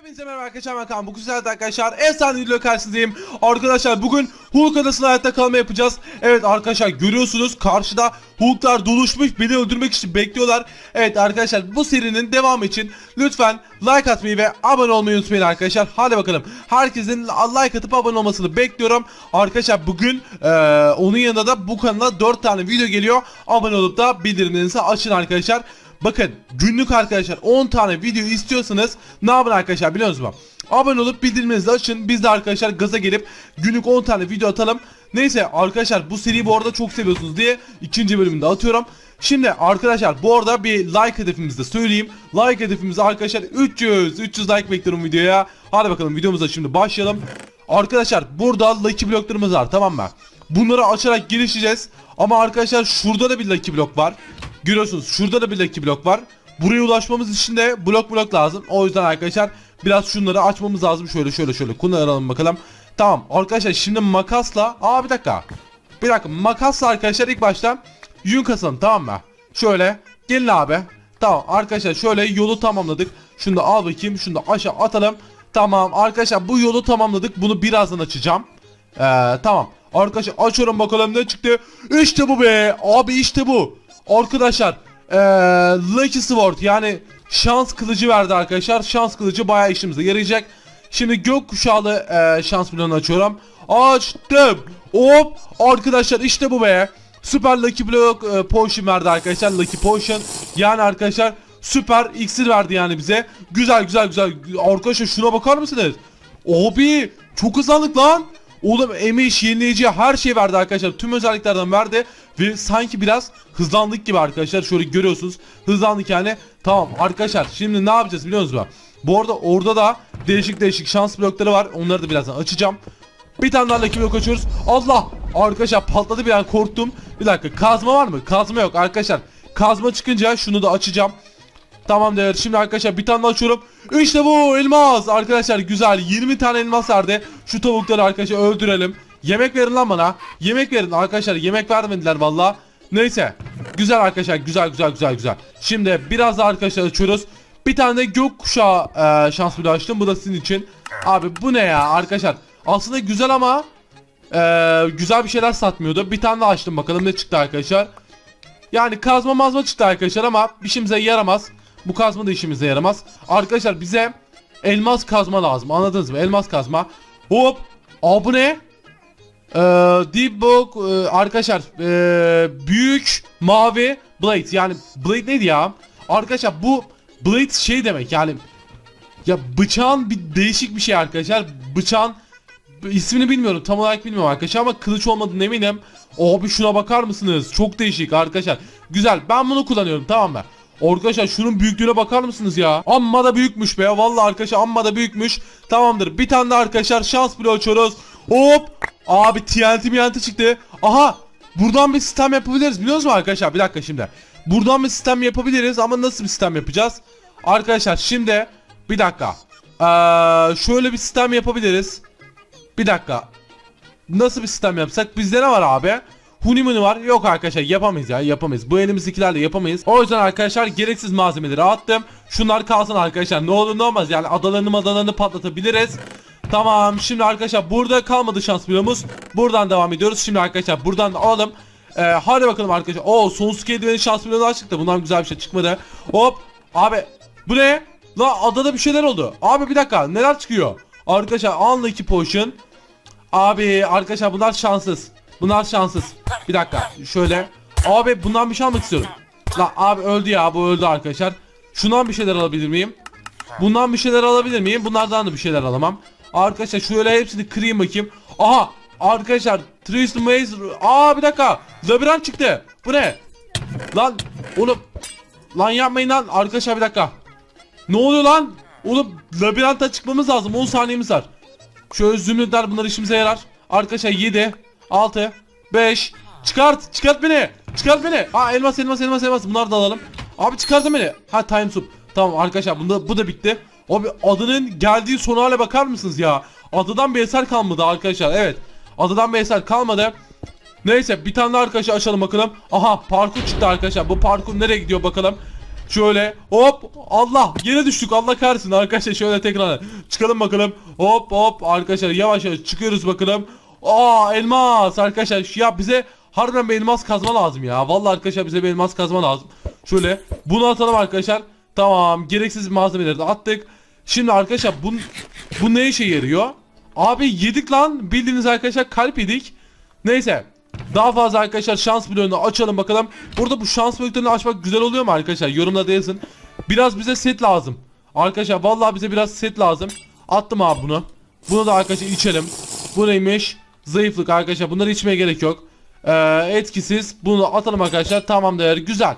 Hepinize merhaba arkadaşlar ben Kaan. Bu güzel arkadaşlar efsane video karşınızdayım. Arkadaşlar bugün Hulk adasında hayatta kalma yapacağız. Evet arkadaşlar görüyorsunuz karşıda Hulklar doluşmuş beni öldürmek için bekliyorlar. Evet arkadaşlar bu serinin devamı için lütfen like atmayı ve abone olmayı unutmayın arkadaşlar. Hadi bakalım herkesin like atıp abone olmasını bekliyorum. Arkadaşlar bugün eee, onun yanında da bu kanala 4 tane video geliyor. Abone olup da bildirimlerinizi açın arkadaşlar. Bakın günlük arkadaşlar 10 tane video istiyorsanız ne yapın arkadaşlar biliyor musunuz? Abone olup bildirimlerinizi açın. Biz de arkadaşlar gaza gelip günlük 10 tane video atalım. Neyse arkadaşlar bu seriyi bu arada çok seviyorsunuz diye ikinci bölümünde atıyorum. Şimdi arkadaşlar bu arada bir like hedefimizi de söyleyeyim. Like hedefimiz arkadaşlar 300 300 like bekliyorum videoya. Hadi bakalım videomuza şimdi başlayalım. Arkadaşlar burada lucky bloklarımız var tamam mı? Bunları açarak gelişeceğiz. Ama arkadaşlar şurada da bir lucky blok var. Görüyorsunuz şurada da bir lucky blok var. Buraya ulaşmamız için de blok blok lazım. O yüzden arkadaşlar biraz şunları açmamız lazım. Şöyle şöyle şöyle kullanalım bakalım. Tamam arkadaşlar şimdi makasla. Aa bir dakika. Bir dakika makasla arkadaşlar ilk başta yün kasalım tamam mı? Şöyle gelin abi. Tamam arkadaşlar şöyle yolu tamamladık. Şunu da al bakayım. Şunu da aşağı atalım. Tamam arkadaşlar bu yolu tamamladık. Bunu birazdan açacağım. Ee, tamam. Arkadaşlar açıyorum bakalım ne çıktı. İşte bu be. Abi işte bu. Arkadaşlar ee, Lucky Sword yani şans kılıcı verdi arkadaşlar. Şans kılıcı bayağı işimize yarayacak. Şimdi gökkuşağlı ee, şans bloğunu açıyorum. Açtım. Hop arkadaşlar işte bu be. Süper Lucky Block e, Potion verdi arkadaşlar. Lucky Potion. Yani arkadaşlar süper iksir verdi yani bize. Güzel güzel güzel. Arkadaşlar şuna bakar mısınız? Abi çok hızlandık lan. Oğlum emiş, yenileyici her şey verdi arkadaşlar. Tüm özelliklerden verdi. Ve sanki biraz hızlandık gibi arkadaşlar. Şöyle görüyorsunuz. Hızlandık yani. Tamam arkadaşlar şimdi ne yapacağız biliyor musunuz? Bu arada orada da değişik değişik şans blokları var. Onları da birazdan açacağım. Bir tane daha Lucky Block açıyoruz. Allah! Arkadaşlar patladı bir an korktum. Bir dakika kazma var mı? Kazma yok arkadaşlar. Kazma çıkınca şunu da açacağım. Tamamdır. Şimdi arkadaşlar bir tane daha açıyorum. İşte bu elmas. Arkadaşlar güzel. 20 tane elmas verdi. Şu tavukları arkadaşlar öldürelim. Yemek verin lan bana. Yemek verin arkadaşlar. Yemek vermediler valla. Neyse. Güzel arkadaşlar. Güzel güzel güzel güzel. Şimdi biraz daha arkadaşlar açıyoruz. Bir tane de gökkuşağı e, şans bloğu açtım. Bu da sizin için. Abi bu ne ya arkadaşlar. Aslında güzel ama e, güzel bir şeyler satmıyordu. Bir tane daha açtım bakalım ne çıktı arkadaşlar. Yani kazma mazma çıktı arkadaşlar ama işimize yaramaz. Bu kazma da işimize yaramaz. Arkadaşlar bize elmas kazma lazım. Anladınız mı? Elmas kazma. Hop. Aa bu ne? Ee, Deep Book e, arkadaşlar e, büyük mavi blade yani blade neydi ya? Arkadaşlar bu blade şey demek yani ya bıçağın bir değişik bir şey arkadaşlar. Bıçağın ismini bilmiyorum tam olarak bilmiyorum arkadaşlar ama kılıç olmadığını eminim. Abi şuna bakar mısınız? Çok değişik arkadaşlar. Güzel ben bunu kullanıyorum tamam mı? Arkadaşlar şunun büyüklüğüne bakar mısınız ya? Amma da büyükmüş be. Vallahi arkadaşlar amma da büyükmüş. Tamamdır. Bir tane de arkadaşlar şans bloğu açıyoruz. Hop. Abi TNT TNT çıktı. Aha. Buradan bir sistem yapabiliriz biliyor musunuz arkadaşlar? Bir dakika şimdi. Buradan bir sistem yapabiliriz ama nasıl bir sistem yapacağız? Arkadaşlar şimdi bir dakika. Ee, şöyle bir sistem yapabiliriz. Bir dakika. Nasıl bir sistem yapsak? Bizde ne var abi? Hunimuni var. Yok arkadaşlar yapamayız ya yapamayız. Bu elimizdekilerle yapamayız. O yüzden arkadaşlar gereksiz malzemeleri attım. Şunlar kalsın arkadaşlar. Ne olur ne olmaz yani adalarını madalarını patlatabiliriz. Tamam şimdi arkadaşlar burada kalmadı şans bloğumuz. Buradan devam ediyoruz. Şimdi arkadaşlar buradan da alalım. Ee, hadi bakalım arkadaşlar. Oo sonsuz eldivenin şans bloğunu açtık da bundan güzel bir şey çıkmadı. Hop. Abi bu ne? La adada bir şeyler oldu. Abi bir dakika neler çıkıyor? Arkadaşlar unlucky potion. Abi arkadaşlar bunlar şanssız. Bunlar şanssız. Bir dakika şöyle. Abi bundan bir şey almak istiyorum. La abi öldü ya bu öldü arkadaşlar. Şundan bir şeyler alabilir miyim? Bundan bir şeyler alabilir miyim? Bunlardan da bir şeyler alamam. Arkadaşlar şöyle hepsini kırayım bakayım. Aha arkadaşlar Tristan Maze Aa bir dakika labirent çıktı. Bu ne? Lan oğlum Lan yapmayın lan arkadaşlar bir dakika. Ne oluyor lan? Oğlum labirente çıkmamız lazım 10 saniyemiz var. Şöyle zümrütler bunlar işimize yarar. Arkadaşlar 7 6 5 Çıkart çıkart beni Çıkart beni Aa elmas elmas elmas elmas bunları da alalım Abi çıkartın beni Ha time soup Tamam arkadaşlar bunda, bu da bitti Abi adının geldiği son hale bakar mısınız ya? Adadan bir eser kalmadı arkadaşlar Evet. Adadan bir eser kalmadı. Neyse bir tane daha arkadaşlar açalım bakalım. Aha parkur çıktı arkadaşlar. Bu parkur nereye gidiyor bakalım? Şöyle hop Allah yere düştük. Allah kahretsin arkadaşlar. Şöyle tekrar çıkalım bakalım. Hop hop arkadaşlar yavaş yavaş çıkıyoruz bakalım. Aa elmas arkadaşlar. Ya bize harbiden bir elmas kazma lazım ya. Vallahi arkadaşlar bize bir elmas kazma lazım. Şöyle bunu atalım arkadaşlar. Tamam gereksiz malzemeleri de attık şimdi arkadaşlar bu, bu ne işe yarıyor abi yedik lan bildiğiniz arkadaşlar kalp yedik neyse daha fazla arkadaşlar şans bloğunu açalım bakalım. Burada bu şans bloğunu açmak güzel oluyor mu arkadaşlar? Yorumlarda yazın. Biraz bize set lazım. Arkadaşlar vallahi bize biraz set lazım. Attım abi bunu. Bunu da arkadaşlar içelim. Bu neymiş? Zayıflık arkadaşlar. Bunları içmeye gerek yok. Ee, etkisiz. Bunu atalım arkadaşlar. Tamam değer. Güzel.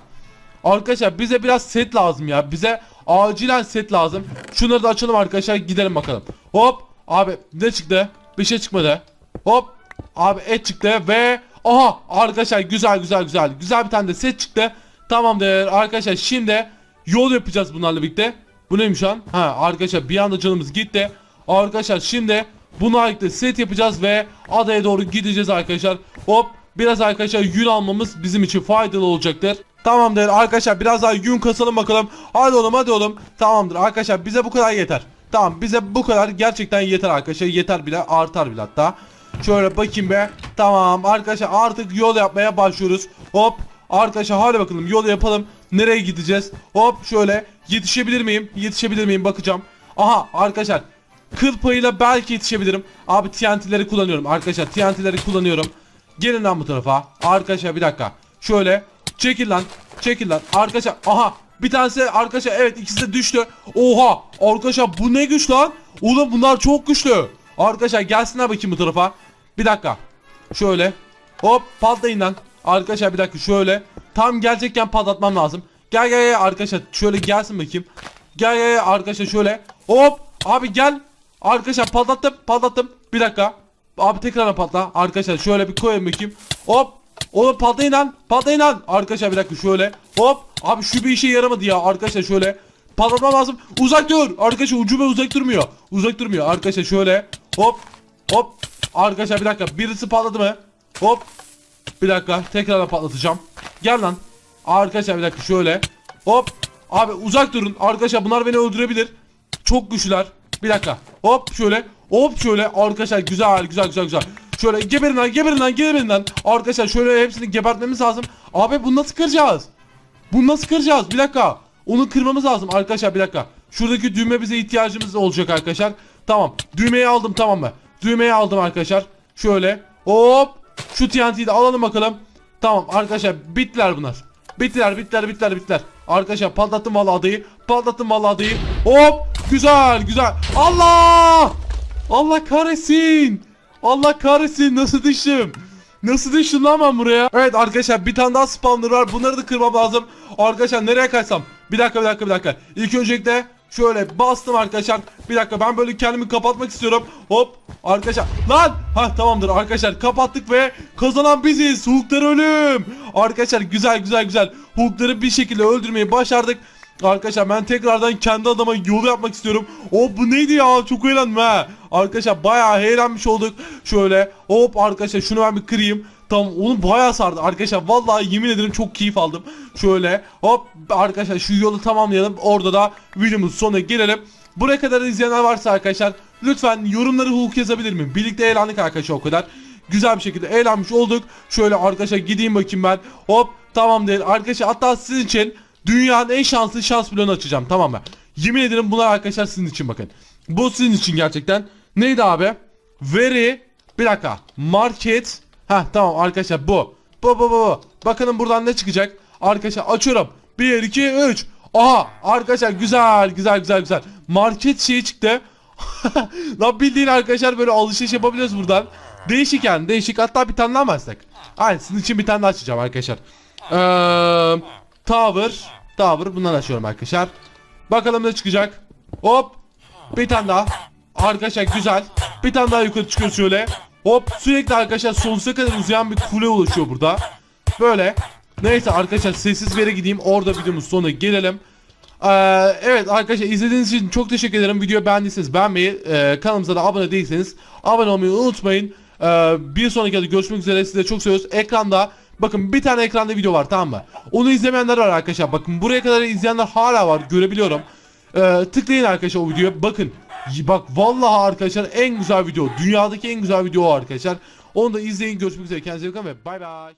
Arkadaşlar bize biraz set lazım ya. Bize acilen set lazım. Şunları da açalım arkadaşlar. Gidelim bakalım. Hop. Abi ne çıktı? Bir şey çıkmadı. Hop. Abi et çıktı ve aha arkadaşlar güzel güzel güzel. Güzel bir tane de set çıktı. Tamamdır arkadaşlar şimdi yol yapacağız bunlarla birlikte. Bu neymiş lan? Ha arkadaşlar bir anda canımız gitti. Arkadaşlar şimdi bununla birlikte set yapacağız ve adaya doğru gideceğiz arkadaşlar. Hop biraz arkadaşlar yün almamız bizim için faydalı olacaktır. Tamamdır arkadaşlar biraz daha yün kasalım bakalım. Hadi oğlum hadi oğlum. Tamamdır arkadaşlar bize bu kadar yeter. Tamam bize bu kadar gerçekten yeter arkadaşlar. Yeter bile artar bile hatta. Şöyle bakayım be. Tamam arkadaşlar artık yol yapmaya başlıyoruz. Hop arkadaşlar hadi bakalım yol yapalım. Nereye gideceğiz? Hop şöyle yetişebilir miyim? Yetişebilir miyim bakacağım. Aha arkadaşlar kıl payıyla belki yetişebilirim. Abi TNT'leri kullanıyorum arkadaşlar TNT'leri kullanıyorum. Gelin lan bu tarafa. Arkadaşlar bir dakika. Şöyle çekil lan. Çekil lan. Arkadaşlar aha bir tanesi arkadaşlar evet ikisi de düştü. Oha arkadaşlar bu ne güç lan? Oğlum bunlar çok güçlü. Arkadaşlar gelsinler bakayım bu tarafa. Bir dakika. Şöyle. Hop patlayın lan. Arkadaşlar bir dakika şöyle. Tam gelecekken patlatmam lazım. Gel gel gel arkadaşlar şöyle gelsin bakayım. Gel gel gel arkadaşlar şöyle. Hop abi gel. Arkadaşlar patlattım patlattım. Bir dakika. Abi tekrar patla. Arkadaşlar şöyle bir koyayım bakayım. Hop. Oğlum patlayın lan. Patlayın lan. Arkadaşlar bir dakika şöyle. Hop. Abi şu bir işe yaramadı ya. Arkadaşlar şöyle. Patlatmam lazım. Uzak dur. Arkadaşlar ucube uzak durmuyor. Uzak durmuyor. Arkadaşlar şöyle. Hop. Hop. Arkadaşlar bir dakika. Birisi patladı mı? Hop. Bir dakika. Tekrar patlatacağım. Gel lan. Arkadaşlar bir dakika şöyle. Hop. Abi uzak durun. Arkadaşlar bunlar beni öldürebilir. Çok güçlüler. Bir dakika. Hop şöyle. Hop şöyle. Arkadaşlar güzel güzel güzel güzel. Şöyle geberin lan geberin lan geberin lan. Arkadaşlar şöyle hepsini gebertmemiz lazım. Abi bunu nasıl kıracağız? Bunu nasıl kıracağız? Bir dakika. Onu kırmamız lazım arkadaşlar bir dakika. Şuradaki düğme bize ihtiyacımız olacak arkadaşlar. Tamam. Düğmeyi aldım tamam mı? Düğmeyi aldım arkadaşlar. Şöyle. Hop. Şu TNT'yi de alalım bakalım. Tamam arkadaşlar bittiler bunlar. Bittiler bittiler bittiler bittiler. Arkadaşlar patlattım vallahi adayı. Patlattım vallahi adayı. Hop. Güzel güzel. Allah. Allah kahretsin. Allah kahretsin nasıl düştüm? Nasıl düştüm lan ben buraya? Evet arkadaşlar bir tane daha spawner var. Bunları da kırmam lazım. Arkadaşlar nereye kaçsam? Bir dakika bir dakika bir dakika. İlk öncelikle şöyle bastım arkadaşlar. Bir dakika ben böyle kendimi kapatmak istiyorum. Hop arkadaşlar. Lan! Ha tamamdır arkadaşlar kapattık ve kazanan biziz. Hulklar ölüm. Arkadaşlar güzel güzel güzel. Hulkları bir şekilde öldürmeyi başardık. Arkadaşlar ben tekrardan kendi adama yolu yapmak istiyorum. O bu neydi ya? Çok eğlendim ha. Arkadaşlar bayağı eğlenmiş olduk. Şöyle hop arkadaşlar şunu ben bir kırayım. Tamam onu bayağı sardı arkadaşlar. Vallahi yemin ederim çok keyif aldım. Şöyle hop arkadaşlar şu yolu tamamlayalım. Orada da videomuzun sonuna gelelim. Buraya kadar izleyenler varsa arkadaşlar lütfen yorumları Hulk yazabilir mi? Birlikte eğlendik arkadaşlar o kadar. Güzel bir şekilde eğlenmiş olduk. Şöyle arkadaşlar gideyim bakayım ben. Hop tamam değil. Arkadaşlar hatta sizin için dünyanın en şanslı şans bloğunu açacağım tamam mı? Yemin ederim bunlar arkadaşlar sizin için bakın. Bu sizin için gerçekten. Neydi abi? Very bir dakika. Market. Ha tamam arkadaşlar bu. Bu bu bu. bu. Bakalım buradan ne çıkacak? Arkadaşlar açıyorum. 1 2 3. Aha arkadaşlar güzel güzel güzel güzel. Market şeyi çıktı. Lan bildiğin arkadaşlar böyle alışveriş yapabiliyoruz buradan. Değişik yani değişik. Hatta bir tane daha mı açsak? Aynen sizin için bir tane daha açacağım arkadaşlar. Eee Tower. Tower bundan açıyorum arkadaşlar. Bakalım ne çıkacak. Hop. Bir tane daha. Arkadaşlar güzel. Bir tane daha yukarı çıkıyor şöyle. Hop sürekli arkadaşlar sonsuza kadar uzayan bir kule oluşuyor burada. Böyle. Neyse arkadaşlar sessiz bir yere gideyim. Orada videomuz sonuna gelelim. Ee, evet arkadaşlar izlediğiniz için çok teşekkür ederim. Videoyu beğendiyseniz beğenmeyi, e, kanalımıza da abone değilseniz abone olmayı unutmayın. Ee, bir sonraki videoda görüşmek üzere. Size çok seviyoruz. Ekranda Bakın bir tane ekranda video var tamam mı? Onu izlemeyenler var arkadaşlar. Bakın buraya kadar izleyenler hala var görebiliyorum. Ee, tıklayın arkadaşlar o videoya. Bakın bak vallahi arkadaşlar en güzel video. Dünyadaki en güzel video arkadaşlar. Onu da izleyin. Görüşmek üzere. Kendinize iyi bakın ve bay bay.